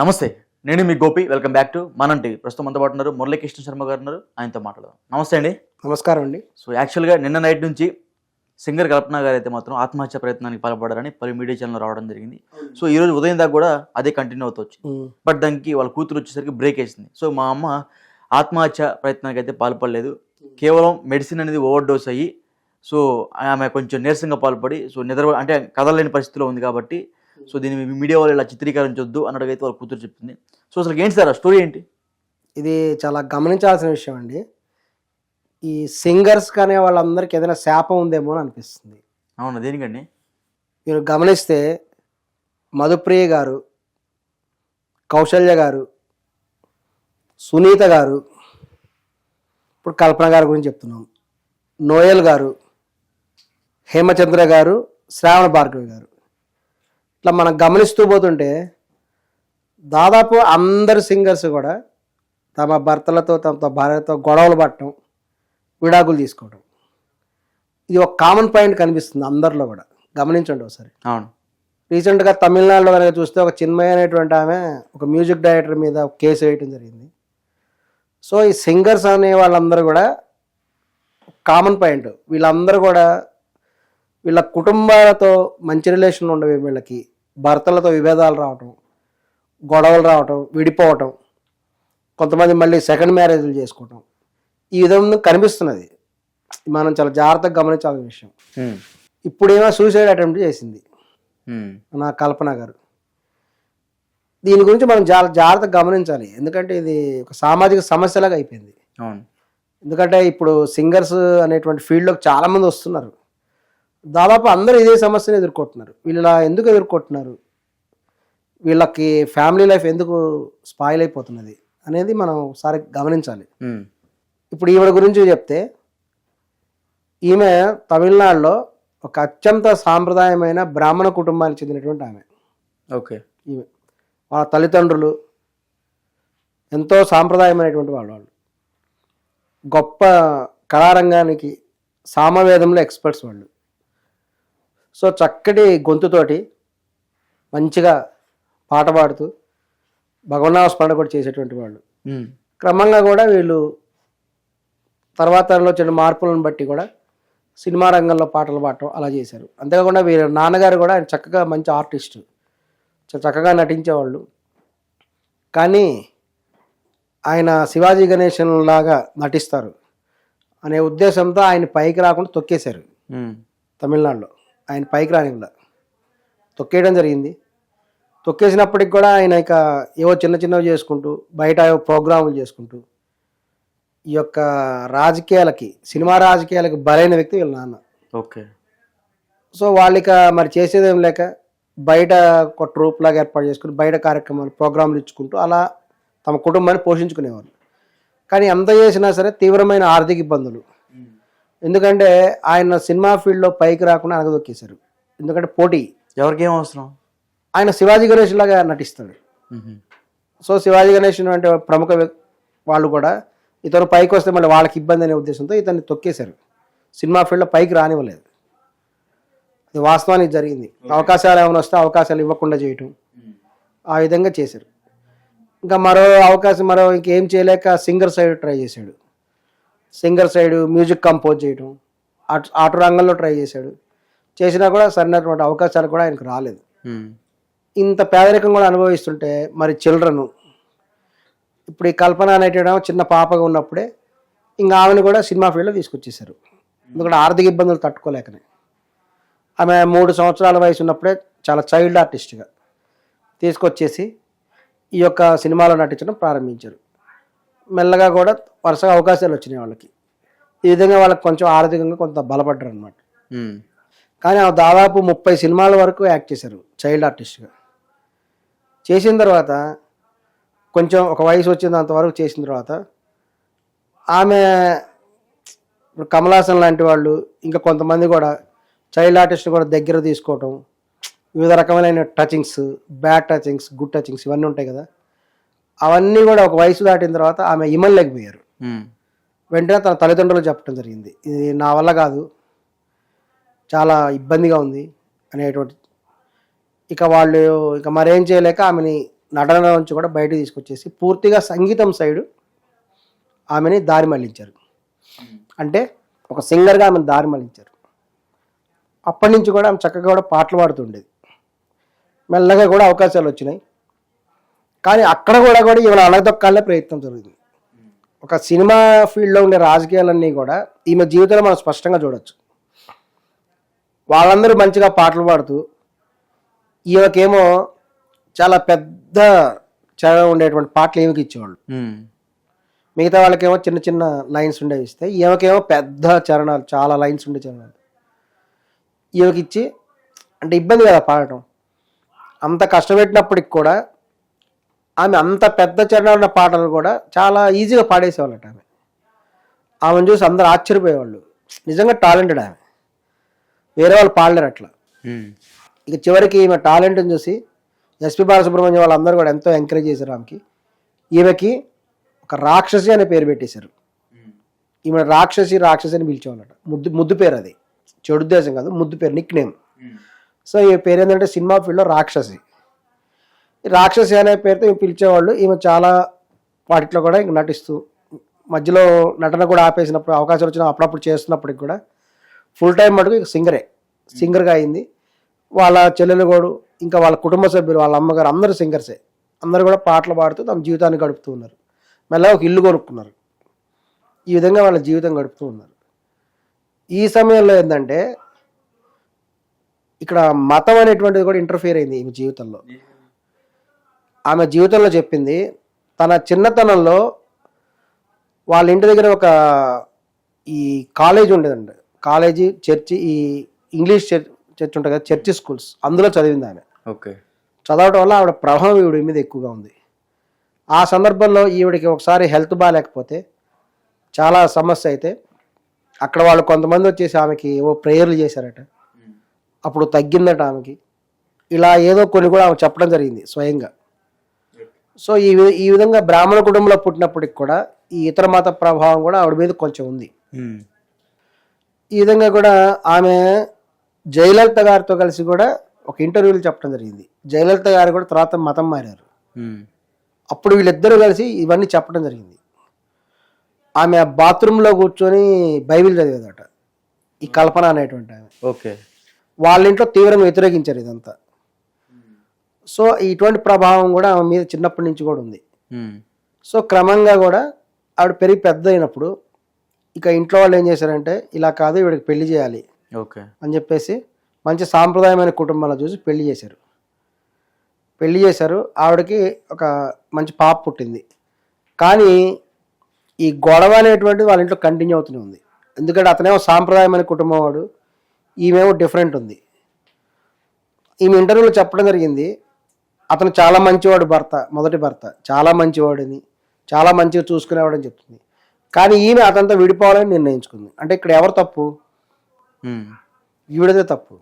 నమస్తే నేను మీ గోపి వెల్కమ్ బ్యాక్ టు మనం టీవీ ప్రస్తుతం అంతా ఉన్నారు మురళీకృష్ణ శర్మ గారు ఉన్నారు ఆయనతో మాట్లాడదాం. నమస్తే అండి. నమస్కారం అండి. సో యాక్చువల్గా నిన్న నైట్ నుంచి సింగర్ కల్పన గారు అయితే మాత్రం ఆత్మహత్య ప్రయత్నానికి పాల్పడారని పలు మీడియా ఛానల్ రావడం జరిగింది. సో ఈ రోజు ఉదయం దాకా కూడా అదే కంటిన్యూ అవుతూ వచ్చింది బట్ దానికి వాళ్ళ కూతురు వచ్చేసరికి బ్రేక్ వేసింది. సో మా అమ్మ ఆత్మహత్య ప్రయత్నానికి అయితే పాల్పడలేదు. కేవలం మెడిసిన్ అనేది ఓవర్ డోస్ అయ్యి సో ఆమె కొంచెం నీరసంగా పాల్పడి సో నిద్ర అంటే కదలలేని పరిస్థితిలో ఉంది కాబట్టి సో దీన్ని మీడియా వాళ్ళు ఇలా చిత్రీకరించొద్దు అన్నట్టుగా అయితే వాళ్ళ కూతురు చెప్తుంది సో అసలు ఏంటి సార్ ఆ స్టోరీ ఏంటి? ఇది చాలా గమనించాల్సిన విషయం అండి. ఈ సింగర్స్ కానీ వాళ్ళందరికీ ఏదైనా శాపం ఉందేమో అని అనిపిస్తుంది. అవును దేనికండి? మీరు గమనిస్తే మధుప్రియ గారు కౌశల్య గారు సునీత గారు ఇప్పుడు కల్పన గారి గురించి చెప్తున్నాం. నోయల్ గారు హేమచంద్ర గారు శ్రావణ భార్గవి గారు. ఇట్లా మనం గమనిస్తూ పోతుంటే దాదాపు అందరు సింగర్స్ కూడా తమ భర్తలతో తమ భార్యతో గొడవలు పట్టడం విడాకులు తీసుకోవడం. ఇది ఒక కామన్ పాయింట్ కనిపిస్తుంది అందరిలో కూడా. గమనించండి ఒకసారి. అవును. రీసెంట్గా తమిళనాడులో కనుక చూస్తే ఒక చిన్మయ అనేటువంటి ఆమె ఒక మ్యూజిక్ డైరెక్టర్ మీద ఒక కేసు వేయటం జరిగింది. సో ఈ సింగర్స్ అనే వాళ్ళందరూ కూడా కామన్ పాయింట్ వీళ్ళందరూ కూడా వీళ్ళ కుటుంబాలతో మంచి రిలేషన్ ఉండవు వీళ్ళకి. భర్తలతో విభేదాలు రావటం గొడవలు రావటం విడిపోవటం కొంతమంది మళ్ళీ సెకండ్ మ్యారేజ్లు చేసుకోవటం. ఈ విధంగా కనిపిస్తున్నది. మనం చాలా జాగ్రత్తగా గమనించాల్సిన విషయం. ఇప్పుడేమో సూసైడ్ అటెంప్ట్ చేసింది. నా కల్పన గారు. దీని గురించి మనం చాలా జాగ్రత్తగా గమనించాలి. ఎందుకంటే ఇది ఒక సామాజిక సమస్యలాగా అయిపోయింది. ఎందుకంటే ఇప్పుడు సింగర్స్ అనేటువంటి ఫీల్డ్లోకి చాలామంది వస్తున్నారు. దాదాపు అందరూ ఇదే సమస్యను ఎదుర్కొంటున్నారు. వీళ్ళు ఇలా ఎందుకు ఎదుర్కొంటున్నారు? వీళ్ళకి ఫ్యామిలీ లైఫ్ ఎందుకు స్పాయిల్ అయిపోతున్నది అనేది మనం ఒకసారి గమనించాలి. ఇప్పుడు ఈవిడ గురించి చెప్తే ఈమె తమిళనాడులో ఒక అత్యంత సాంప్రదాయమైన బ్రాహ్మణ కుటుంబానికి చెందినటువంటి ఆమె. ఓకే. ఈమె వాళ్ళ తల్లిదండ్రులు ఎంతో సాంప్రదాయమైనటువంటి వాళ్ళు వాళ్ళు. గొప్ప కళారంగానికి సామవేదంలో ఎక్స్పర్ట్స్ వాళ్ళు. సో చక్కటి గొంతుతోటి మంచిగా పాట పాడుతూ భగవన్నామ స్మరణ కూడా చేసేటువంటి వాళ్ళు. క్రమంగా కూడా వీళ్ళు తర్వాత వచ్చిన మార్పులను బట్టి కూడా సినిమా రంగంలో పాటలు పాడటం అలా చేశారు. అంతేకాకుండా వీళ్ళ నాన్నగారు కూడా ఆయన చక్కగా మంచి ఆర్టిస్ట్. చక్కగా నటించేవాళ్ళు. కానీ ఆయన శివాజీ గణేశన్ లాగా నటిస్తారు అనే ఉద్దేశంతో ఆయన పైకి రాకుండా తొక్కేశారు తమిళనాడులో. ఆయన పైకి రానివ్వలే. తొక్కేయడం జరిగింది. తొక్కేసినప్పటికి కూడా ఆయన ఇక ఏవో చిన్న చిన్నవి చేసుకుంటూ బయట ఏవో ప్రోగ్రాములు చేసుకుంటూ ఈ యొక్క రాజకీయాలకి సినిమా రాజకీయాలకి బలైన వ్యక్తి వీళ్ళ నాన్న. ఓకే. సో వాళ్ళిక మరి చేసేదేం లేక బయట ఒక ట్రూప్ లాగా ఏర్పాటు చేసుకుని బయట కార్యక్రమాలు ప్రోగ్రాంలు ఇచ్చుకుంటూ అలా తమ కుటుంబాన్ని పోషించుకునేవాళ్ళు. కానీ ఎంత చేసినా సరే తీవ్రమైన ఆర్థిక ఇబ్బందులు. ఎందుకంటే ఆయన సినిమా ఫీల్డ్లో పైకి రాకుండా అనగదొక్కేశారు ఎందుకంటే పోటీ. ఎవరికి అవసరం? ఆయన శివాజీ గణేష్ లాగా నటిస్తాడు. సో శివాజీ గణేష్ అంటే ప్రముఖ వాళ్ళు కూడా ఇతను పైకి వస్తే మళ్ళీ వాళ్ళకి ఇబ్బంది అనే ఉద్దేశంతో ఇతన్ని తొక్కేశారు. సినిమా ఫీల్డ్లో పైకి రానివ్వలేదు. అది వాస్తవానికి జరిగింది. అవకాశాలు ఏమైనా వస్తే అవకాశాలు ఇవ్వకుండా చేయటం ఆ విధంగా చేశారు. ఇంకా మరో అవకాశం మరో ఇంకేం చేయలేక సింగర్ సైడ్ ట్రై చేశాడు. సింగర్ సైడ్ మ్యూజిక్ కంపోజ్ అటు అటు రంగంలో ట్రై చేశాడు. చేసినా కూడా సరైనటువంటి అవకాశాలు కూడా ఆయనకు రాలేదు. ఇంత పేదరికం కూడా అనుభవిస్తుంటే మరి చిల్డ్రన్ ఇప్పుడు ఈ కల్పన అనేటడం చిన్న పాపగా ఉన్నప్పుడే ఇంకా ఆమెను కూడా సినిమా ఫీల్డ్లో తీసుకొచ్చేసారు ఎందుకంటే ఆర్థిక ఇబ్బందులు తట్టుకోలేకనే. ఆమె మూడు సంవత్సరాల వయసు ఉన్నప్పుడే చాలా చైల్డ్ ఆర్టిస్ట్గా తీసుకొచ్చేసి ఈ యొక్క సినిమాలో నటించడం ప్రారంభించారు. మెల్లగా కూడా వరుసగా అవకాశాలు వచ్చినాయి వాళ్ళకి. ఈ విధంగా వాళ్ళకి కొంచెం ఆర్థికంగా కొంత బలపడ్డారు అనమాట కానీ ఆమె దాదాపు ముప్పై సినిమాల వరకు యాక్ట్ చేశారు చైల్డ్ ఆర్టిస్ట్గా. చేసిన తర్వాత కొంచెం ఒక వయసు వచ్చినంత వరకు చేసిన తర్వాత ఆమె ఇప్పుడు కమల్ హాసన్ లాంటి వాళ్ళు ఇంకా కొంతమంది కూడా చైల్డ్ ఆర్టిస్ట్ కూడా దగ్గర తీసుకోవటం వివిధ రకమైన touchings bad touchings good touchings ఇవన్నీ ఉంటాయి కదా. అవన్నీ కూడా ఒక వయసు దాటిన తర్వాత ఆమె ఇమ్మలేకపోయారు ఉమ్, వెంటనే తన తల్లిదండ్రులు చెప్పడం జరిగింది. ఇది నా వల్ల కాదు చాలా ఇబ్బందిగా ఉంది అనేటువంటి ఇక వాళ్ళు ఇక మరేం చేయలేక ఆమెని నటన నుంచి కూడా బయటకు తీసుకొచ్చేసి పూర్తిగా సంగీతం సైడు ఆమెని దారి మళ్ళించారు. అంటే ఒక సింగర్గా ఆమెను దారి మళ్ళించారు. అప్పటి నుంచి కూడా ఆమె చక్కగా కూడా పాటలు పాడుతుండేది. మెల్లగా కూడా అవకాశాలు వచ్చినాయి. కానీ అక్కడ కూడా కూడా ఈమె అలగదొక్కాలనే ప్రయత్నం జరుగుతుంది. ఒక సినిమా ఫీల్డ్లో ఉండే రాజకీయాలన్నీ కూడా ఈమె జీవితంలో మనం స్పష్టంగా చూడొచ్చు. వాళ్ళందరూ మంచిగా పాటలు పాడుతూ ఈమెకేమో చాలా పెద్ద చరణం ఉండేటువంటి పాటలు ఈమెకి ఇచ్చేవాళ్ళు. మిగతా వాళ్ళకేమో చిన్న చిన్న లైన్స్ ఉండేవి ఇస్తే ఈమెకేమో పెద్ద చరణాలు చాలా లైన్స్ ఉండే చరణాలు. ఈమెకి ఇచ్చి అంటే ఇబ్బంది కదా పాడటం. అంత కష్టపెట్టినప్పటికి కూడా ఆమె అంత పెద్ద చరణాలు ఉన్న పాటలు కూడా చాలా ఈజీగా పాడేసేవాళ్ళట ఆమె. ఆమెను చూసి అందరు ఆశ్చర్యపోయేవాళ్ళు. నిజంగా టాలెంటెడ్ ఆమె. వేరే వాళ్ళు పాడలేరు అట్లా. ఇక చివరికి ఈమె టాలెంట్ని చూసి ఎస్పి బాలసుబ్రహ్మణ్యం వాళ్ళందరూ కూడా ఎంతో ఎంకరేజ్ చేశారు ఆమెకి. ఈమెకి ఒక రాక్షసి అనే పేరు పెట్టేశారు. ఈమె రాక్షసి రాక్షసి అని పిలిచేవాళ్ళట. ముద్దు ముద్దు పేరు అది. చెడు ఉద్దేశం కాదు ముద్దు పేరు నిక్ నేమ్ సో ఈ పేరు ఏంటంటే సినిమా ఫీల్డ్లో రాక్షసి. రాక్షసి అనే పేరుతో ఈమె పిలిచేవాళ్ళు. ఈమె చాలా వాటిలో కూడా ఇంక నటిస్తూ మధ్యలో నటన కూడా ఆపేసినప్పుడు అవకాశాలు వచ్చిన అప్పుడప్పుడు చేస్తున్నప్పటికి కూడా ఫుల్ టైం మటుకు ఇక సింగరే. సింగర్గా అయింది. వాళ్ళ చెల్లెలు కూడా ఇంకా వాళ్ళ కుటుంబ సభ్యులు వాళ్ళ అమ్మగారు అందరూ సింగర్సే. అందరూ కూడా పాటలు పాడుతూ తమ జీవితాన్ని గడుపుతూ ఉన్నారు. మళ్ళీ ఒక ఇల్లు కొనుక్కున్నారు. ఈ విధంగా వాళ్ళ జీవితం గడుపుతూ ఉన్నారు. ఈ సమయంలో ఏంటంటే ఇక్కడ మతం అనేటువంటిది కూడా ఇంటర్ఫియర్ అయింది ఈమె జీవితంలో. ఆమె జీవితంలో చెప్పింది తన చిన్నతనంలో వాళ్ళ ఇంటి దగ్గర ఒక ఈ కాలేజ్ ఉండేదండి కాలేజీ చర్చి ఈ ఇంగ్లీష్ చర్చ్ చర్చ్ ఉంటుంది కదా చర్చి స్కూల్స్. అందులో చదివింది ఆమె. ఓకే. చదవటం వల్ల ఆవిడ ప్రభావం ఈవిడ మీద ఎక్కువగా ఉంది. ఆ సందర్భంలో ఈవిడికి ఒకసారి హెల్త్ బాగాలేకపోతే చాలా సమస్య అయితే అక్కడ వాళ్ళు కొంతమంది వచ్చేసి ఆమెకి ఏవో ప్రేయర్లు చేశారట. అప్పుడు తగ్గిందట ఆమెకి. ఇలా ఏదో కొన్ని కూడా ఆమె చెప్పడం జరిగింది స్వయంగా. సో ఈ ఈ విధంగా బ్రాహ్మణ కుటుంబంలో పుట్టినప్పటికి కూడా ఈ ఇతర మత ప్రభావం కూడా ఆవిడ మీద కొంచెం ఉంది. ఈ విధంగా కూడా ఆమె జయలలిత గారితో కలిసి కూడా ఒక ఇంటర్వ్యూలో చెప్పడం జరిగింది. జయలలిత గారు కూడా తర్వాత మతం మారారు. అప్పుడు వీళ్ళిద్దరూ కలిసి ఇవన్నీ చెప్పడం జరిగింది. ఆమె బాత్రూంలో కూర్చొని బైబిల్ చదివేదట. ఈ కల్పన అనేటువంటి ఆమె. ఓకే. వాళ్ళ ఇంట్లో తీవ్రంగా వ్యతిరేకించారు ఇదంతా. సో ఇటువంటి ప్రభావం కూడా ఆమె మీద చిన్నప్పటి నుంచి కూడా ఉంది. సో క్రమంగా కూడా ఆవిడ పెరిగి పెద్ద అయినప్పుడు ఇక ఇంట్లో వాళ్ళు ఏం చేశారంటే ఇలా కాదు ఈవిడకి పెళ్ళి చేయాలి ఓకే. అని చెప్పేసి మంచి సాంప్రదాయమైన కుటుంబాలను చూసి పెళ్ళి చేశారు. పెళ్ళి చేశారు. ఆవిడకి ఒక మంచి పాప పుట్టింది. కానీ ఈ గొడవ అనేటువంటిది వాళ్ళ ఇంట్లో కంటిన్యూ అవుతూనే ఉంది. ఎందుకంటే అతనేమో సాంప్రదాయమైన కుటుంబం వాడు. ఈమెమో డిఫరెంట్ ఉంది. ఈమె ఇంటర్వ్యూలో చెప్పడం జరిగింది. అతను చాలా మంచివాడు భర్త మొదటి భర్త. చాలా మంచివాడని చాలా మంచిగా చూసుకునేవాడని చెప్తుంది. కానీ ఈమె అతనితో విడిపోవాలని నిర్ణయించుకుంది. అంటే ఇక్కడ ఎవరు తప్పు. ఈవిడదే తప్పు.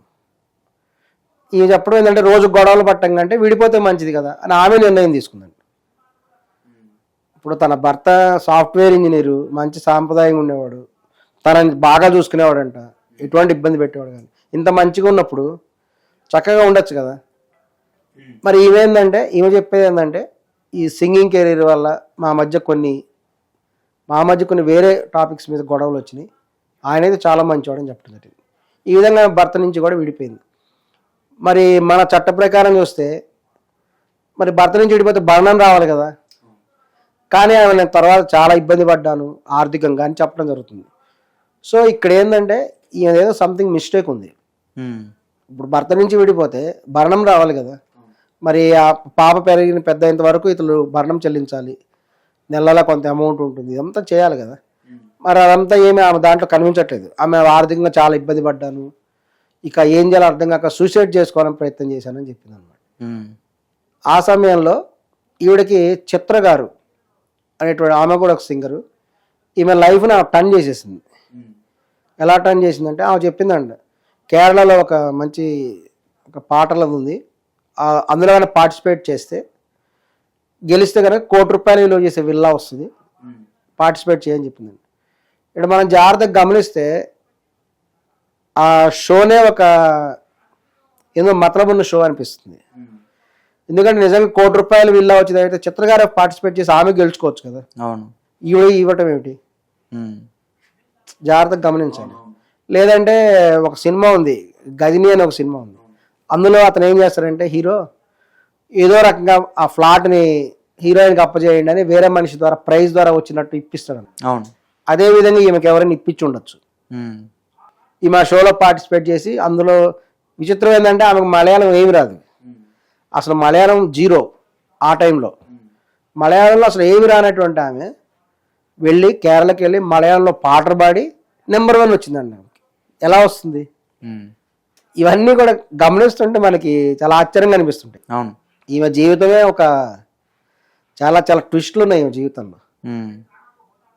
ఈమె చెప్పడం ఏంటంటే రోజు గొడవలు పట్టం కంటే విడిపోతే మంచిది కదా అని ఆమె నిర్ణయం తీసుకుందండి. ఇప్పుడు తన భర్త సాఫ్ట్వేర్ ఇంజనీరు మంచి సాంప్రదాయంగా ఉండేవాడు. తనని బాగా చూసుకునేవాడంట. ఎటువంటి ఇబ్బంది పెట్టేవాడు కానీ ఇంత మంచిగా ఉన్నప్పుడు చక్కగా ఉండొచ్చు కదా. మరి ఈమెందంటే ఈమె చెప్పేది ఏంటంటే ఈ సింగింగ్ కెరీర్ వల్ల మా మధ్య కొన్ని మా మధ్య కొన్ని వేరే టాపిక్స్ మీద గొడవలు వచ్చినాయి. ఆయన అయితే చాలా మంచివాడని చెప్పడం జరిగింది ఈ విధంగా భర్త నుంచి కూడా విడిపోయింది. మరి మన చట్ట ప్రకారం చూస్తే మరి భర్త నుంచి విడిపోతే భరణం రావాలి కదా. కానీ ఆమె నేను తర్వాత చాలా ఇబ్బంది పడ్డాను ఆర్థికంగా అని చెప్పడం జరుగుతుంది. సో ఇక్కడ ఏంటంటే ఈయన ఏదో సంథింగ్ మిస్టేక్ ఉంది. ఇప్పుడు భర్త నుంచి విడిపోతే భరణం రావాలి కదా. మరి ఆ పాప పెరిగిన పెద్ద అయ్యేంత వరకు ఇతను భరణం చెల్లించాలి. నెలలా కొంత అమౌంట్ ఉంటుంది. ఇదంతా చేయాలి కదా. మరి అదంతా ఏమి ఆమె దాంట్లో కనిపించట్లేదు. ఆమె ఆర్థికంగా చాలా ఇబ్బంది పడ్డాను. ఇక ఏం చేయాలో అర్థం కాక సూసైడ్ చేసుకోవాలని ప్రయత్నం చేశానని చెప్పింది అనమాట. ఆ సమయంలో ఈవిడకి చిత్ర గారు అనేటువంటి ఆమె కూడా ఒక సింగరు. ఈమె లైఫ్ని ఆమె టర్న్ చేసేసింది. ఎలా టర్న్ చేసిందంటే ఆమె చెప్పిందంట. కేరళలో ఒక మంచి ఒక పాటలది ఉంది. అందులో కానీ పార్టిసిపేట్ చేస్తే గెలిస్తే కనుక కోటి రూపాయలు విలువ చేసే విల్లా వస్తుంది. పార్టిసిపేట్ చేయని చెప్పిందండి. ఇక్కడ మనం జాగ్రత్తగా గమనిస్తే ఆ షోనే ఒక ఏదో మతలబున్న షో అనిపిస్తుంది. ఎందుకంటే నిజంగా కోటి రూపాయలు విల్లా వచ్చింది అయితే చిత్రగారు పార్టిసిపేట్ చేసి ఆమె గెలుచుకోవచ్చు కదా. అవును. ఈవిడ ఇవ్వటం ఏమిటి. జాగ్రత్తగా గమనించాలి లేదంటే ఒక సినిమా ఉంది. గజని అని ఒక సినిమా ఉంది. అందులో అతను ఏం చేస్తాడంటే హీరో ఏదో రకంగా ఆ ఫ్లాట్ని హీరోయిన్కి అప్పచేయండి అని వేరే మనిషి ద్వారా ప్రైజ్ ద్వారా వచ్చినట్టు ఇప్పిస్తాడు అవును. అదే విధంగా ఈమెకి ఎవరైనా ఇప్పించి ఉండొచ్చు. ఈమె షోలో పార్టిసిపేట్ చేసి అందులో విచిత్రం ఏంటంటే ఆమెకు మలయాళం ఏమి రాదు. అసలు మలయాళం జీరో ఆ టైంలో. మలయాళంలో అసలు ఏమి రానటువంటి ఆమె వెళ్ళి కేరళకి వెళ్ళి మలయాళంలో పాటలు పాడి నెంబర్ వన్ వచ్చిందండి ఆమెకి. ఎలా వస్తుంది. ఇవన్నీ కూడా గమనిస్తుంటే మనకి చాలా ఆశ్చర్యంగా అనిపిస్తుంటాయి. అవును. ఈమె జీవితమే ఒక చాలా చాలా ట్విస్టులు ఉన్నాయి ఈమె జీవితంలో.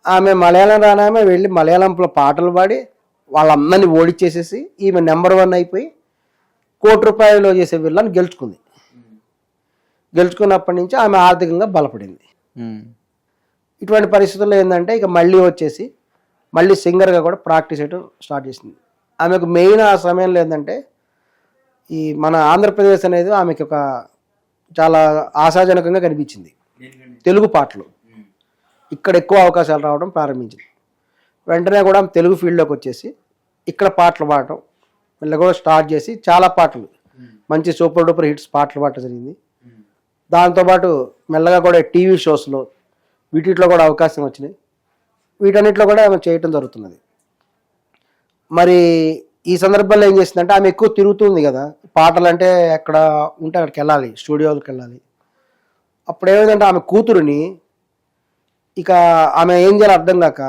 ఆమె మలయాళం రానామె వెళ్ళి మలయాళంలో పాటలు పాడి వాళ్ళందరినీ ఓడిచ్చేసేసి ఈమె నెంబర్ వన్ అయిపోయి కోటి రూపాయలు చేసే వీళ్ళని గెలుచుకుంది. గెలుచుకున్నప్పటి నుంచి ఆమె ఆర్థికంగా బలపడింది. ఇటువంటి పరిస్థితుల్లో ఏంటంటే ఇక మళ్ళీ వచ్చేసి మళ్ళీ సింగర్గా కూడా ప్రాక్టీస్ చేయడం స్టార్ట్ చేసింది. ఆమెకు మెయిన్ ఆ సమయంలో ఏంటంటే ఈ మన ఆంధ్రప్రదేశ్ అనేది ఆమెకి ఒక చాలా ఆశాజనకంగా కనిపించింది. తెలుగు పాటలు. ఇక్కడ ఎక్కువ అవకాశాలు రావడం ప్రారంభించింది. వెంటనే కూడా ఆమె తెలుగు ఫీల్డ్లోకి వచ్చేసి ఇక్కడ పాటలు పాడటం మళ్ళీ కూడా స్టార్ట్ చేసి చాలా పాటలు. మంచి సూపర్ డూపర్ హిట్స్ పాటలు పాడటం జరిగింది. దాంతోపాటు మెల్లగా కూడా టీవీ షోస్లో వీటిలో కూడా అవకాశం వచ్చినాయి. వీటన్నిటిలో కూడా ఆమె చేయటం జరుగుతున్నది. మరి ఈ సందర్భంలో ఏం చేసిందంటే ఆమె ఎక్కువ తిరుగుతుంది కదా. పాటలు అంటే ఎక్కడ ఉంటే అక్కడికి వెళ్ళాలి స్టూడియోలకు వెళ్ళాలి. అప్పుడు ఏమైందంటే ఆమె కూతురుని ఇక ఆమె ఏం చేయాలో అర్థం కాక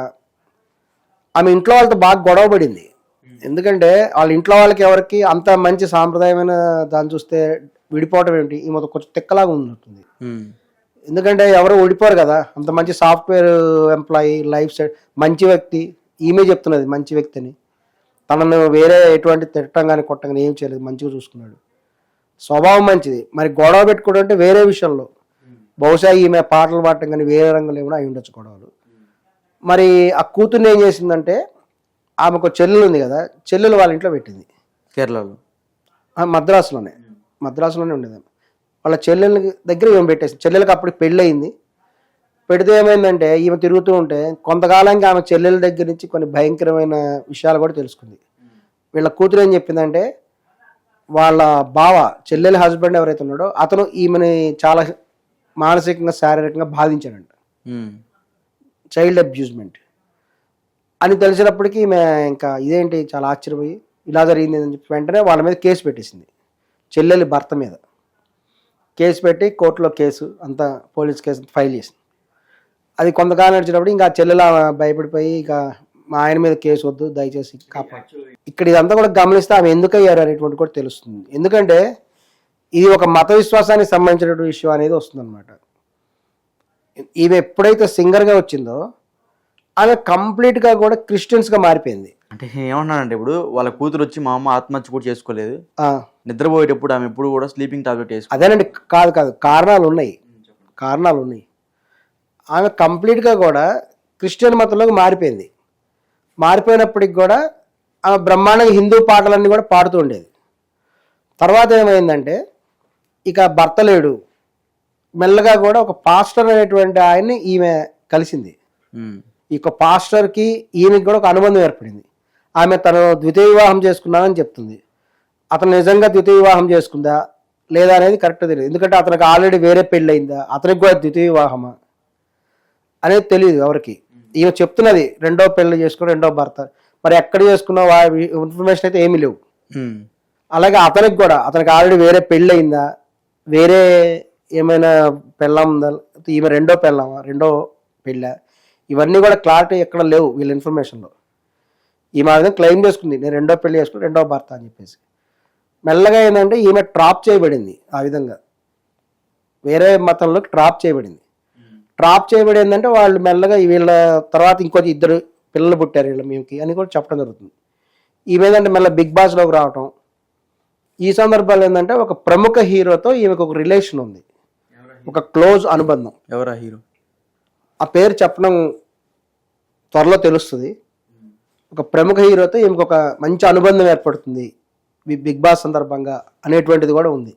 ఆమె ఇంట్లో వాళ్ళతో బాగా గొడవ పడింది. ఎందుకంటే వాళ్ళ ఇంట్లో వాళ్ళకి ఎవరికి అంత మంచి సాంప్రదాయమైన దాన్ని చూస్తే విడిపోవటం ఏంటి ఈ మొత్తం కొంచెం తిక్కలాగా ఉమ్. ఎందుకంటే ఎవరు ఓడిపోరు కదా. అంత మంచి సాఫ్ట్వేర్ ఎంప్లాయీ లైఫ్ సైడ్ మంచి వ్యక్తి ఈమె చెప్తున్నది మంచి వ్యక్తి అని తనను వేరే ఎటువంటి తిట్టం కానీ కొట్టం కానీ ఏం చేయలేదు మంచిగా చూసుకున్నాడు. స్వభావం మంచిది. మరి గొడవ పెట్టుకోవడం అంటే వేరే విషయంలో. బహుశా ఈమె పాటలు పాడటం కానీ వేరే రంగులు ఏమైనా అయి ఉండొచ్చు గొడవలు. మరి ఆ కూతుర్ని ఏం చేసిందంటే ఆమెకు చెల్లెలు ఉంది కదా చెల్లెలు వాళ్ళ ఇంట్లో పెట్టింది. కేరళలో. మద్రాసులోనే. మద్రాసులోనే ఉండేది ఆమె. వాళ్ళ చెల్లెల దగ్గర ఈమె పెట్టేసి చెల్లెలకి అప్పుడు పెళ్ళి అయింది పెడితే ఏమైందంటే ఈమె తిరుగుతూ ఉంటే కొంతకాలంగా ఆమె చెల్లెల దగ్గర నుంచి కొన్ని భయంకరమైన విషయాలు కూడా తెలుసుకుంది. వీళ్ళ కూతురు ఏం చెప్పిందంటే వాళ్ళ బావ చెల్లెల హస్బెండ్ ఎవరైతే ఉన్నాడో అతను ఈమెని చాలా మానసికంగా శారీరకంగా బాధించాడంట. చైల్డ్ అబ్యూజ్మెంట్ అని తెలిసినప్పటికీ ఈమె ఇంకా ఇదేంటి చాలా ఆశ్చర్యపోయి ఇలా జరిగింది అని చెప్పి వెంటనే వాళ్ళ మీద కేసు పెట్టేసింది చెల్లెలి భర్త మీద. కేసు పెట్టి కోర్టులో కేసు అంతా పోలీస్ కేసు ఫైల్ చేసింది. అది కొంతకాలం నడిచినప్పుడు ఇంకా చెల్లెలు భయపడిపోయి ఇక మా ఆయన మీద కేసు వద్దు దయచేసి కాపాడు. ఇక్కడ ఇదంతా కూడా గమనిస్తే ఆమె ఎందుకు అయ్యారు అనేటువంటి కూడా తెలుస్తుంది. ఎందుకంటే ఇది ఒక మత విశ్వాసానికి సంబంధించినటువంటి విషయం అనేది వస్తుందన్నమాట. ఈమె ఎప్పుడైతే సింగర్గా వచ్చిందో ఆమె కంప్లీట్గా కూడా క్రిస్టియన్స్గా మారిపోయింది. అంటే ఏమన్నానంటే ఇప్పుడు వాళ్ళ కూతురు వచ్చి మా అమ్మ ఆత్మహత్య కూడా చేసుకోలేదు. నిద్రపోయేటప్పుడు ఆమె ఎప్పుడు కూడా స్లీపింగ్ టాబ్లెట్ వేసుకో అదేనండి కాదు కాదు కారణాలు ఉన్నాయి. కారణాలు ఉన్నాయి. ఆమె కంప్లీట్గా కూడా క్రిస్టియన్ మతంలోకి మారిపోయింది. మారిపోయినప్పటికి కూడా ఆమె బ్రహ్మాండంగా హిందూ పాటలన్నీ కూడా పాడుతూ ఉండేది. తర్వాత ఏమైందంటే ఇక భర్త లేడు. మెల్లగా కూడా ఒక పాస్టర్ అనేటువంటి ఆయన్ని ఈమె కలిసింది. ఈ యొక్క పాస్టర్కి ఈమెకి కూడా ఒక అనుబంధం ఏర్పడింది. ఆమె తను ద్వితీయ వివాహం చేసుకున్నానని చెప్తుంది. అతను నిజంగా ద్వితీయ వివాహం చేసుకుందా లేదా అనేది కరెక్ట్ తెలియదు. ఎందుకంటే అతనికి ఆల్రెడీ వేరే పెళ్ళి అయిందా అతనికి కూడా ద్వితీయ వివాహమా? అనేది తెలియదు ఎవరికి. ఈమె చెప్తున్నది రెండో పెళ్ళి చేసుకుని రెండో భర్త. మరి ఎక్కడ చేసుకున్నావు ఆ ఇన్ఫర్మేషన్ అయితే ఏమీ లేవు. అలాగే అతనికి కూడా అతనికి ఆల్రెడీ వేరే పెళ్ళి అయిందా? వేరే ఏమైనా పెళ్ళం ఉందా? ఈమె రెండో పెళ్ళామా? రెండో పెళ్ళా? ఇవన్నీ కూడా క్లారిటీ ఎక్కడ లేవు వీళ్ళ ఇన్ఫర్మేషన్లో ఈ మాదిరి క్లెయిమ్ చేసుకుంది నేను రెండో పెళ్ళి చేసుకుని రెండో భర్త అని చెప్పేసి. మెల్లగా ఏంటంటే ఈమె ట్రాప్ చేయబడింది ఆ విధంగా. వేరే మతంలోకి ట్రాప్ చేయబడింది. ట్రాప్ చేయబడి ఏంటంటే వాళ్ళు మెల్లగా వీళ్ళ తర్వాత ఇంకొక ఇద్దరు పిల్లలు పుట్టారు వీళ్ళ మేమకి అని కూడా చెప్పడం జరుగుతుంది. ఈమె ఏంటంటే మళ్ళీ బిగ్ బాస్లోకి రావటం. ఈ సందర్భాలు ఏంటంటే ఒక ప్రముఖ హీరోతో ఈమెకు ఒక రిలేషన్ ఉంది. ఒక క్లోజ్ అనుబంధం. ఎవరా హీరో? ఆ పేరు చెప్పడం త్వరలో తెలుస్తుంది. ఒక ప్రముఖ హీరోతో ఈమెకు ఒక మంచి అనుబంధం ఏర్పడుతుంది. బిగ్ బాస్ సందర్భంగా అనేటువంటిది కూడా ఉంది.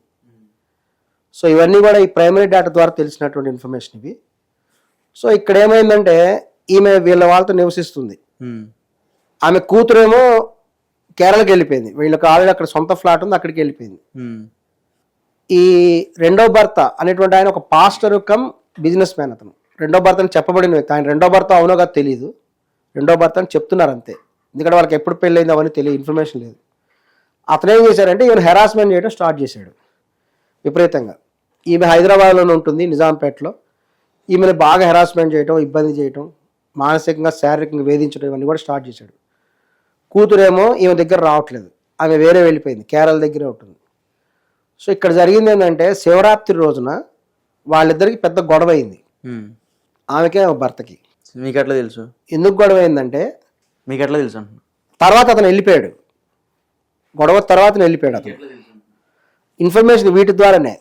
సో ఇవన్నీ కూడా ఈ ప్రైమరీ డేటా ద్వారా తెలిసినటువంటి ఇన్ఫర్మేషన్ ఇవి. సో ఇక్కడ ఏమైందంటే ఈమె వీళ్ళ వాళ్ళతో నివసిస్తుంది. ఆమె కూతురేమో కేరళకి వెళ్ళిపోయింది. వీళ్ళకి ఆల్రెడీ అక్కడ సొంత ఫ్లాట్ ఉంది అక్కడికి వెళ్ళిపోయింది. ఈ రెండో భర్త అనేటువంటి ఆయన ఒక పాస్టర్ కమ్ బిజినెస్ మ్యాన్ అతను. రెండో భర్త అని చెప్పబడిన వ్యక్తి. ఆయన రెండో భర్త అవునో కాదు తెలియదు రెండో భర్త అని చెప్తున్నారు అంతే. ఎందుకంటే వాళ్ళకి ఎప్పుడు పెళ్ళైంది అవన్నీ తెలియదు ఇన్ఫర్మేషన్ లేదు. అతను ఏం చేశాడంటే ఈయన హెరాస్మెంట్ చేయడం స్టార్ట్ చేశాడు. విపరీతంగా. ఈమె హైదరాబాద్లోనే ఉంటుంది నిజాంపేటలో. ఈమెను బాగా హెరాస్మెంట్ చేయటం ఇబ్బంది చేయటం మానసికంగా శారీరకంగా వేధించడం ఇవన్నీ కూడా స్టార్ట్ చేశాడు. కూతురేమో ఈమె దగ్గర రావట్లేదు. ఆమె వేరే వెళ్ళిపోయింది. కేరళ దగ్గరే ఉంటుంది. సో ఇక్కడ జరిగింది ఏంటంటే శివరాత్రి రోజున వాళ్ళిద్దరికి పెద్ద గొడవ అయింది. ఆమెకే ఆమె భర్తకి. మీకు ఎట్లా తెలుసు? ఎందుకు గొడవ అయిందంటే మీకు ఎట్లా తెలుసు తర్వాత అతను వెళ్ళిపోయాడు. గొడవ తర్వాత వెళ్ళిపోయాడు అతను. ఇన్ఫర్మేషన్ వీటి ద్వారానే.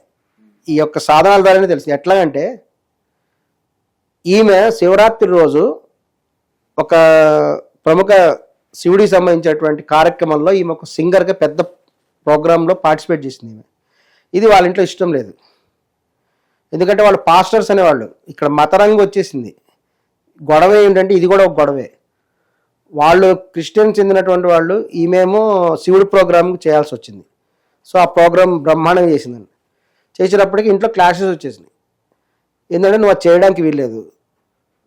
ఈ యొక్క సాధనాల ద్వారానే తెలుసు. ఎట్లాగంటే ఈమె శివరాత్రి రోజు ఒక ప్రముఖ శివుడికి సంబంధించినటువంటి కార్యక్రమంలో ఈమె ఒక సింగర్గా పెద్ద ప్రోగ్రాంలో పార్టిసిపేట్ చేసింది ఈమె. ఇది వాళ్ళ ఇంట్లో ఇష్టం లేదు. ఎందుకంటే వాళ్ళు పాస్టర్స్ అనేవాళ్ళు. ఇక్కడ మతరంగు వచ్చేసింది. గొడవ ఏంటంటే ఇది కూడా ఒక గొడవే. వాళ్ళు క్రిస్టియన్ చెందినటువంటి వాళ్ళు ఈమెమో శివుడి ప్రోగ్రామ్ చేయాల్సి వచ్చింది. సో ఆ ప్రోగ్రామ్ బ్రహ్మాండం చేసిందండి. చేసినప్పటికీ ఇంట్లో క్లాషెస్ వచ్చేసినాయి. ఏంటంటే నువ్వు అది చేయడానికి వీల్లేదు.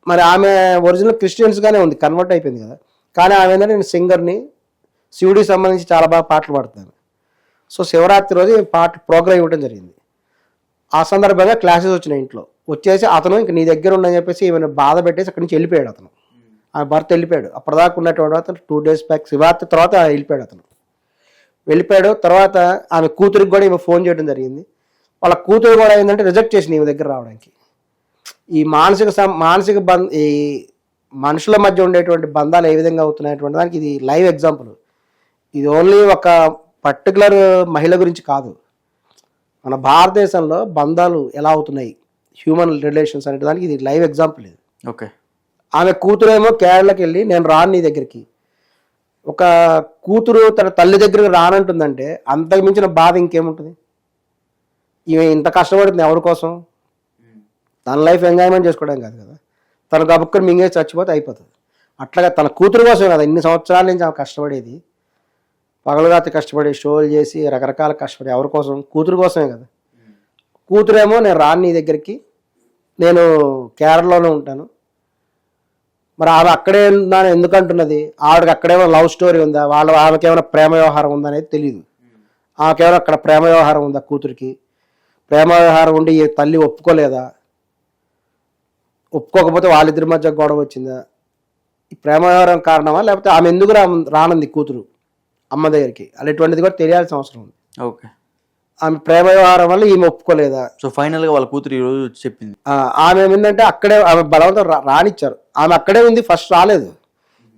మరి ఆమె ఒరిజినల్ క్రిస్టియన్స్గానే ఉంది కన్వర్ట్ అయిపోయింది కదా. కానీ ఆమె ఏంటంటే నేను సింగర్ని శివుడికి సంబంధించి చాలా బాగా పాటలు పాడుతాను. సో శివరాత్రి రోజు పాట ప్రోగ్రామ్ ఇవ్వడం జరిగింది. ఆ సందర్భంగా క్లాసెస్ వచ్చినాయి ఇంట్లో. వచ్చేసి అతను ఇంక నీ దగ్గర ఉండని చెప్పేసి ఈమెను బాధ పెట్టేసి అక్కడి నుంచి వెళ్ళిపోయాడు అతను. ఆ భర్త వెళ్ళిపోయాడు. అప్పటిదాకా ఉన్నటువంటి అతను టూ డేస్ బ్యాక్ శివరాత్రి తర్వాత వెళ్ళిపోయాడు అతను. వెళ్ళిపోయాడు. తర్వాత ఆమె కూతురికి కూడా ఈమె ఫోన్ చేయడం జరిగింది. వాళ్ళ కూతురు కూడా ఏంటంటే రిజెక్ట్ చేసింది ఈమె దగ్గర రావడానికి. ఈ మానసిక మానసిక బంధ ఈ మనుషుల మధ్య ఉండేటువంటి బంధాలు ఏ విధంగా అవుతున్నాయటువంటి దానికి ఇది లైవ్ ఎగ్జాంపుల్. ఇది ఓన్లీ ఒక పర్టికులర్ మహిళ గురించి కాదు. మన భారతదేశంలో బంధాలు ఎలా అవుతున్నాయి? హ్యూమన్ రిలేషన్స్ అనే దానికి ఇది లైవ్ ఎగ్జాంపుల్ ఇది. ఓకే. ఆమె కూతురేమో కేరళకి వెళ్ళి నేను రాను నీ దగ్గరికి. ఒక కూతురు తన తల్లి దగ్గరికి రానంటుందంటే అంతకు మించిన బాధ ఇంకేముంటుంది? ఈమె ఇంత కష్టపడుతుంది ఎవరి కోసం? తన లైఫ్ ఎంజాయ్మెంట్ చేసుకోవడం కాదు కదా. తన గబుక్కని మింగే చచ్చిపోతే అయిపోతుంది. అట్లాగా తన కూతురు కోసమే కదా ఇన్ని సంవత్సరాల నుంచి ఆమె కష్టపడేది. పగలుగాతి కష్టపడి షోలు చేసి రకరకాల కష్టపడి ఎవరి కోసం? కూతురు కోసమే కదా. కూతురేమో నేను రాను నీ దగ్గరికి నేను కేరళలోనే ఉంటాను. మరి ఆమె అక్కడే ఉందని ఎందుకంటున్నది? ఆవిడకి అక్కడేమో లవ్ స్టోరీ ఉందా? వాళ్ళ ఆమెకి ఏమైనా ప్రేమ వ్యవహారం ఉందా అనేది తెలియదు ఆమెకేమైనా అక్కడ ప్రేమ వ్యవహారం ఉందా కూతురికి? ప్రేమ వ్యవహారం ఉండి తల్లి ఒప్పుకోలేదా? ఒప్పుకోకపోతే వాళ్ళిద్దరి మధ్య గొడవ వచ్చిందా? ఈ ప్రేమ వ్యవహారం కారణమా? లేకపోతే ఆమె ఎందుకు రా రానుంది కూతురు అమ్మ దగ్గరికి? అలాంటిది కూడా తెలియాల్సిన అవసరం ఉంది. ఓకే. ఆమె ప్రేమ వ్యవహారం వల్ల ఈమె ఒప్పుకోలేదా? సో ఫైనల్గా వాళ్ళ కూతురు ఈ రోజు చెప్పింది. ఆ, ఆమె ఏంటంటే అక్కడే ఆమె బలవంతం రా- రానిచ్చారు. ఆమె అక్కడే ఉంది ఫస్ట్ రాలేదు.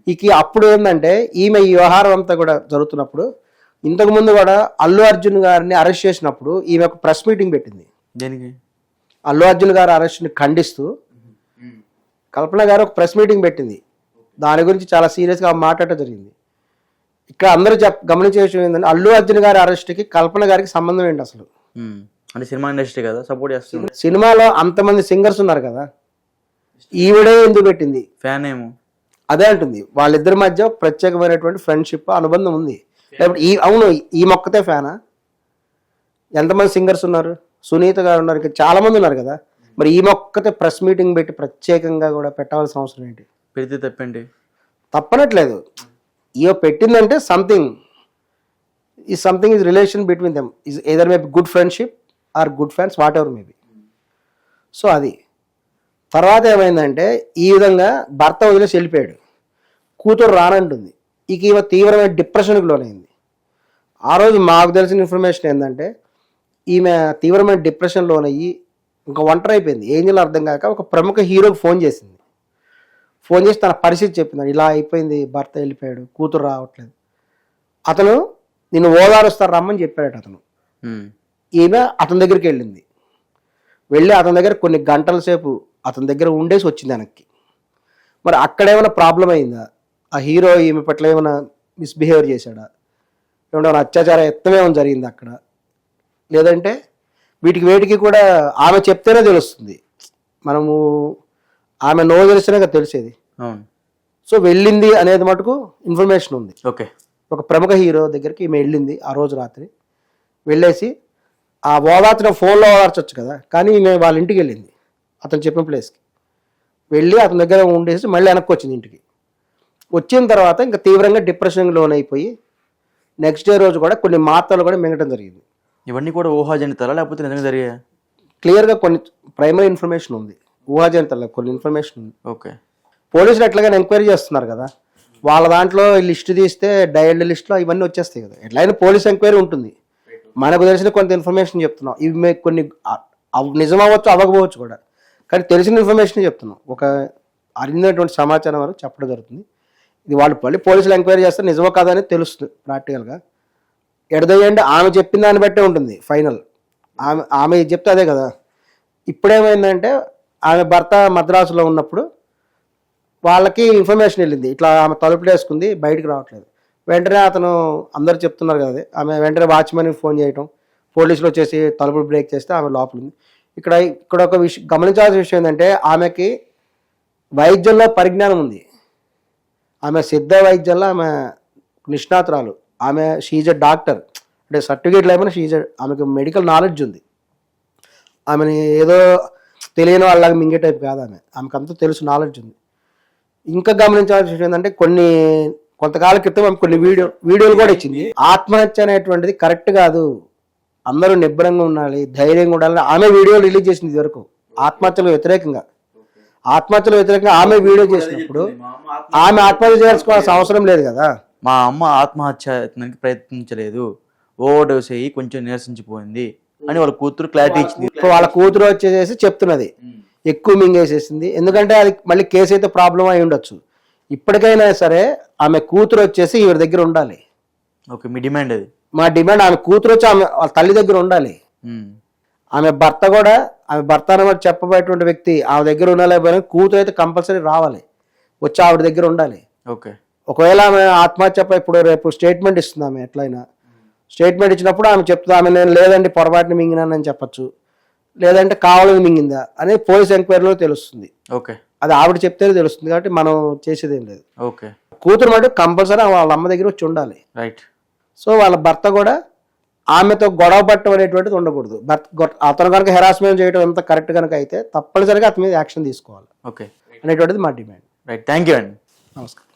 ఇక అప్పుడు ఏంటంటే ఈమె ఈ వ్యవహారం అంతా కూడా జరుగుతున్నప్పుడు ఇంతకు ముందు కూడా అల్లు అర్జున్ గారిని అరెస్ట్ చేసినప్పుడు ఈమె ఒక ప్రెస్ మీటింగ్ పెట్టింది. దేనికి? అల్లు అర్జున్ గారి అరెస్ట్ని ఖండిస్తూ కల్పన గారు ఒక ప్రెస్ మీటింగ్ పెట్టింది. దాని గురించి చాలా సీరియస్గా మాట్లాడటం జరిగింది. ఇక్కడ అందరూ చెప్ గమనించే విషయం ఏంటంటే అల్లు అర్జున్ గారి అరెస్ట్కి కల్పన గారికి సంబంధం ఏంటి అసలు. అంటే సినిమా ఇండస్ట్రీ కదా సపోర్ట్ చేస్తుంది. సినిమాలో అంతమంది సింగర్స్ ఉన్నారు కదా ఈవిడే ఎందుకు పెట్టింది? ఫ్యాన్ ఏమో. అదే అంటుంది వాళ్ళిద్దరి మధ్య ప్రత్యేకమైనటువంటి ఫ్రెండ్షిప్ అనుబంధం ఉంది. లేకపోతే ఈ అవును ఈ మొక్కతే ఫ్యానా? ఎంతమంది సింగర్స్ ఉన్నారు? సునీత గారు ఉన్నారు ఇంకా చాలా మంది ఉన్నారు కదా. మరి ఈ మొక్కతే ప్రెస్ మీటింగ్ పెట్టి ప్రత్యేకంగా కూడా పెట్టాల్సిన అవసరం ఏంటి? పెడితే తప్పండి. తప్పనట్లేదు. ఇయో పెట్టిందంటే సంథింగ్ ఈ something is relation between them is either maybe good friendship or good friends whatever maybe so అది. తర్వాత ఏమైందంటే ఈ విధంగా భర్త వదిలేసి వెళ్ళిపోయాడు. కూతురు రానంటుంది. ఇక ఈమె తీవ్రమైన డిప్రెషన్కి లోనైంది. ఆ రోజు మాకు తెలిసిన ఇన్ఫర్మేషన్ ఏంటంటే ఈమె తీవ్రమైన డిప్రెషన్ లోనయ్యి ఇంకా ఒంటరి అయిపోయింది. ఏం చేయాలో అర్థం కాక ఒక ప్రముఖ హీరోకి ఫోన్ చేసింది. ఫోన్ చేసి తన పరిస్థితి చెప్పింది ఇలా అయిపోయింది భర్త వెళ్ళిపోయాడు కూతురు రావట్లేదు. అతను నిన్ను ఓదారుస్తారు రమ్మని చెప్పాడట అతను. ఈమె అతని దగ్గరికి వెళ్ళింది. వెళ్ళి అతని దగ్గర కొన్ని గంటల సేపు అతని దగ్గర ఉండేసి వచ్చింది వెనక్కి. మరి అక్కడ ఏమైనా ప్రాబ్లం అయిందా? ఆ హీరో ఈమె పట్ల ఏమైనా మిస్బిహేవియర్ చేశాడా? ఏమైనా అత్యాచార యత్నం ఏమైనా జరిగింది అక్కడ? లేదంటే వీటికి వేటికి కూడా ఆమె చెప్తేనే తెలుస్తుంది. మనము ఆమె నో తెలిసినా కదా తెలిసేది సో వెళ్ళింది అనేది మటుకు ఇన్ఫర్మేషన్ ఉంది. ఓకే. ఒక ప్రముఖ హీరో దగ్గరికి ఈమె వెళ్ళింది ఆ రోజు రాత్రి. వెళ్ళేసి ఆ ఓదార్చిన ఫోన్లో ఓదార్చొచ్చు కదా కానీ ఈమె వాళ్ళ ఇంటికి వెళ్ళింది అతను చెప్పిన ప్లేస్కి. వెళ్ళి అతని దగ్గర ఉండేసి మళ్ళీ వెనక్కి వచ్చింది ఇంటికి. వచ్చిన తర్వాత ఇంకా తీవ్రంగా డిప్రెషన్కి లోన్ అయిపోయి నెక్స్ట్ డే రోజు కూడా కొన్ని మాత్రలు కూడా మింగటం జరిగింది. ఇవన్నీ కూడా ఊహాజనితాలా లేకపోతే నిజంగా జరిగాయా? క్లియర్గా కొన్ని ప్రైమరీ ఇన్ఫర్మేషన్ ఉంది. ఊహాజనితల కొన్ని ఇన్ఫర్మేషన్ ఉంది. ఓకే. పోలీసులు ఎట్లాగైనా ఎంక్వైరీ చేస్తున్నారు కదా వాళ్ళ దాంట్లో లిస్ట్ తీస్తే డైల్డ్ లిస్ట్లో ఇవన్నీ వచ్చేస్తాయి కదా. ఎట్లయినా పోలీస్ ఎంక్వైరీ ఉంటుంది. మనకు తెలిసిన కొంత ఇన్ఫర్మేషన్ చెప్తున్నాం. ఇవి కొన్ని నిజం అవ్వచ్చు అవ్వకపోవచ్చు కూడా. కానీ తెలిసిన ఇన్ఫర్మేషన్ చెప్తున్నాం. ఒక అరిగినటువంటి సమాచారం వరకు చెప్పడం జరుగుతుంది. ఇది వాళ్ళు మళ్ళీ పోలీసులు ఎంక్వైరీ చేస్తే నిజమో కాదా అనేది తెలుస్తుంది ప్రాక్టికల్గా. ఎడదయ్యండి. ఆమె చెప్పిన దాన్ని బట్టే ఉంటుంది ఫైనల్. ఆమె ఆమె చెప్తే అదే కదా. ఇప్పుడేమైందంటే ఆమె భర్త మద్రాసులో ఉన్నప్పుడు వాళ్ళకి ఇన్ఫర్మేషన్ వెళ్ళింది. ఇట్లా ఆమె తలుపులు వేసుకుంది బయటకు రావట్లేదు. వెంటనే అతను అందరు చెప్తున్నారు కదా అదే. ఆమె వెంటనే వాచ్మెన్కి ఫోన్ చేయటం పోలీసులు వచ్చేసి తలుపులు బ్రేక్ చేస్తే ఆమె లోపల ఉంది. ఇక్కడ ఇక్కడ ఒక విషయం గమనించాల్సిన విషయం ఏంటంటే ఆమెకి వైద్యంలో పరిజ్ఞానం ఉంది. ఆమె సిద్ధ వైద్యంలో ఆమె నిష్ణాతురాలు. ఆమె షీజ్ ఎ డాక్టర్ అంటే సర్టిఫికేట్ లేకపోయినా షీజ్ ఆమెకు మెడికల్ నాలెడ్జ్ ఉంది. ఆమెని ఏదో తెలియని వాళ్ళలాగా మింగే టైప్ కాదు ఆమె. ఆమెకు అంతా తెలుసు నాలెడ్జ్ ఉంది. ఇంకా గమనించాల్సిన విషయం ఏంటంటే కొన్ని కొంతకాలం క్రితం ఆమె కొన్ని వీడియో వీడియోలు కూడా ఇచ్చింది. ఆత్మహత్య అనేటువంటిది కరెక్ట్ కాదు. అందరూ నిబ్బరంగా ఉండాలి ధైర్యంగా ఉండాలి. ఆమె వీడియో రిలీజ్ చేసింది ఇది వరకు ఆత్మహత్యలకు వ్యతిరేకంగా. ఆత్మహత్యలకు వ్యతిరేకంగా ఆమె వీడియో చేసినప్పుడు ఆమె ఆత్మహత్య చేయాల్సుకోవాల్సిన అవసరం లేదు కదా. మా అమ్మ ఆత్మహత్యకి ప్రయత్నించలేదు. ఓవర్ డోస్ అయ్యి కొంచెం నీరసించిపోయింది అని వాళ్ళ కూతురు క్లారిటీ ఇచ్చింది. వాళ్ళ కూతురు వచ్చేసేసి చెప్తున్నది. ఎక్కువ మింగేసేసింది. ఎందుకంటే అది మళ్ళీ కేసు అయితే ప్రాబ్లం అయి ఉండొచ్చు. ఇప్పటికైనా సరే ఆమె కూతురు వచ్చేసి ఈవిడ దగ్గర ఉండాలి. ఓకే మీ డిమాండ్ అది? మా డిమాండ్ ఆమె కూతురు వచ్చి ఆమె వాళ్ళ తల్లి దగ్గర ఉండాలి. ఆమె భర్త కూడా ఆమె భర్త అన్నమాట చెప్పబోయేటువంటి వ్యక్తి ఆమె దగ్గర ఉండాలి కూతురు అయితే కంపల్సరీ రావాలి. వచ్చి ఆవిడ దగ్గర ఉండాలి. ఓకే. ఒకవేళ ఆమె ఆత్మహత్యపై ఇప్పుడు రేపు స్టేట్మెంట్ ఇస్తుంది ఆమె ఎట్లయినా. స్టేట్మెంట్ ఇచ్చినప్పుడు ఆమె చెప్తుంది ఆమె నేను లేదండి పొరపాటుని మింగినానని చెప్పొచ్చు. లేదంటే కావాలని మింగిందా అనేది పోలీస్ ఎంక్వైరీలో తెలుస్తుంది. ఓకే. అది ఆవిడ చెప్తేనే తెలుస్తుంది కాబట్టి మనం చేసేది ఏం లేదు. ఓకే. కూతురు మటు కంపల్సరీ వాళ్ళ అమ్మ దగ్గర వచ్చి ఉండాలి. రైట్ సో వాళ్ళ భర్త కూడా ఆమెతో గొడవ పట్టడం అనేటువంటిది ఉండకూడదు. భర్త అతను కనుక హెరాస్మెంట్ చేయడం ఎంత కరెక్ట్ కనుక అయితే తప్పనిసరిగా అతని మీద యాక్షన్ తీసుకోవాలి. ఓకే. అనేటువంటిది మా డిమాండ్ రైట్ థ్యాంక్ యూ అండి నమస్కారం.